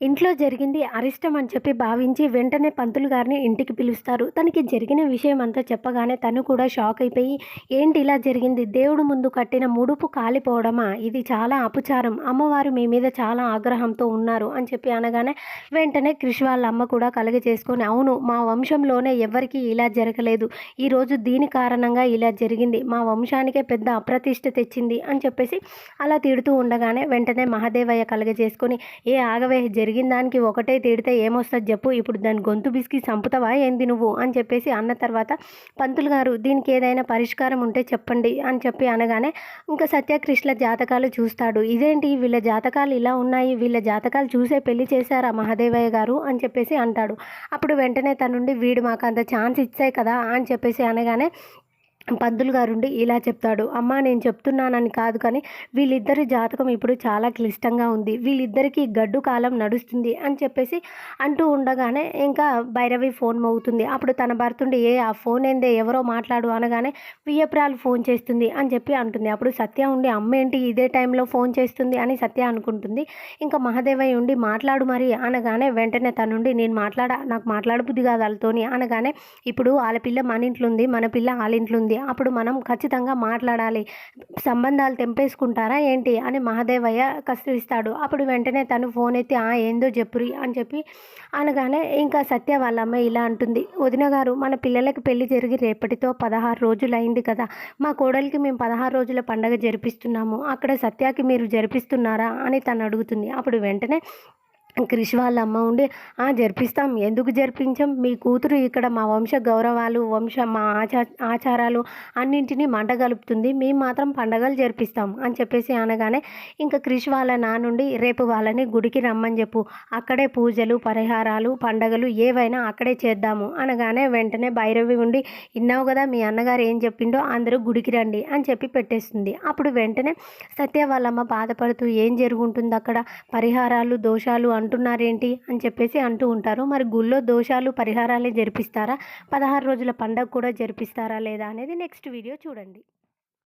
ఇంట్లో జరిగింది అరిష్టం అని చెప్పి భావించి వెంటనే పంతులు గారిని ఇంటికి పిలుస్తారు. తనకి జరిగిన విషయం అంతా చెప్పగానే తను కూడా షాక్ అయిపోయి ఏంటి ఇలా జరిగింది? దేవుడు ముందు కట్టిన ముడుపు కాలిపోవడమా? ఇది చాలా అపచారం. అమ్మవారు మీ మీద చాలా ఆగ్రహంతో ఉన్నారు అని చెప్పి అనగానే వెంటనే క్రిష్ వాళ్ళ అమ్మ కూడా కలగ చేసుకొని అవును మా వంశంలోనే ఎవరికి ఇలా జరగలేదు. ఈరోజు దీని కారణంగా ఇలా జరిగింది. మా వంశానికే పెద్ద అప్రతిష్ట తెచ్చింది అని చెప్పేసి అలా తిడుతూ ఉండగానే వెంటనే మహాదేవయ్య కలగ చేసుకొని ఏ ఆగవే జరిగిన దానికి ఒకటే తిడితే ఏమొస్తుంది చెప్పు. ఇప్పుడు దాని గొంతు బిసికి చంపుతావా ఏంది నువ్వు? అని చెప్పేసి అన్న తర్వాత పంతులు గారు దీనికి ఏదైనా పరిష్కారం ఉంటే చెప్పండి అని చెప్పి అనగానే ఇంకా సత్యకృష్ణ జాతకాలు చూస్తాడు. ఇదేంటి? వీళ్ళ జాతకాలు ఇలా ఉన్నాయి. వీళ్ళ జాతకాలు చూసే పెళ్ళి చేశారా మహాదేవయ్య గారు? అని చెప్పేసి అంటాడు. అప్పుడు వెంటనే తనుండి వీడు మాకు అంత ఛాన్స్ ఇచ్చాయి కదా అని చెప్పేసి అనగానే పంతులు గారుండి ఇలా చెప్తాడు అమ్మ నేను చెప్తున్నానని కాదు కానీ వీళ్ళిద్దరి జాతకం ఇప్పుడు చాలా క్లిష్టంగా ఉంది. వీళ్ళిద్దరికీ గడ్డు కాలం నడుస్తుంది అని చెప్పేసి అంటూ ఉండగానే ఇంకా భైరవి ఫోన్ మోగుతుంది. అప్పుడు తన భర్తుండి ఏ ఆ ఫోన్ ఏందే? ఎవరో మాట్లాడు అనగానే వియ్యపురాలు ఫోన్ చేస్తుంది అని చెప్పి అంటుంది. అప్పుడు సత్య ఉండి అమ్మ ఏంటి ఇదే టైంలో ఫోన్ చేస్తుంది? అని సత్య అనుకుంటుంది. ఇంకా మహాదేవయ్య ఉండి మాట్లాడు మరి అనగానే వెంటనే తనుండి నేను మాట్లాడ నాకు మాట్లాడబుద్ది కాదు వాళ్ళతోని అనగానే ఇప్పుడు వాళ్ళ పిల్ల మన ఇంట్లో ఉంది మన పిల్ల వాళ్ళ ఇంట్లో ఉంది అప్పుడు మనం ఖచ్చితంగా మాట్లాడాలి. సంబంధాలు తెంపేసుకుంటారా ఏంటి అని మహాదేవయ్య కసిరిస్తాడు. అప్పుడు వెంటనే తను ఫోన్ ఎత్తి ఆ ఏందో చెప్పురి అని చెప్పి అనగానే ఇంకా సత్య వాళ్ళ అమ్మాయి ఇలా అంటుంది. వదిన గారు మన పిల్లలకి పెళ్ళి జరిగి రేపటితో పదహారు రోజులు అయింది కదా. మా కోడలికి మేము పదహారు రోజుల పండగ జరిపిస్తున్నాము. అక్కడ సత్యాకి మీరు జరిపిస్తున్నారా? అని తను అడుగుతుంది. అప్పుడు వెంటనే క్రిష్ వాళ్ళ అమ్మ ఉండి "ఆ, జరిపిస్తాం. ఎందుకు జరిపించాం? మీ కూతురు ఇక్కడ మా వంశ గౌరవాలు వంశ మా ఆచార ఆచారాలు అన్నింటినీ మంటగలుపుతుంది మేము మాత్రం పండగలు జరిపిస్తాం అని చెప్పేసి అనగానే ఇంకా క్రిష్ వాళ్ళ నానుండి రేపు వాళ్ళని గుడికి రమ్మని చెప్పు. అక్కడే పూజలు పరిహారాలు పండగలు ఏవైనా అక్కడే చేద్దాము అనగానే వెంటనే భైరవి ఉండి విన్నావు కదా మీ అన్నగారు ఏం చెప్పిండో అందరూ గుడికి రండి అని చెప్పి పెట్టేస్తుంది. అప్పుడు వెంటనే సత్య వాళ్ళమ్మ బాధపడుతూ ఏం జరుగుంటుంది అక్కడ పరిహారాలు దోషాలు అంటున్నారేంటి అని చెప్పేసి అంటూ ఉంటారు. మరి గుళ్ళో దోషాలు పరిహారాలే జరిపిస్తారా? పదహారు రోజుల పండగ కూడా జరిపిస్తారా లేదా అనేది నెక్స్ట్ వీడియో చూడండి.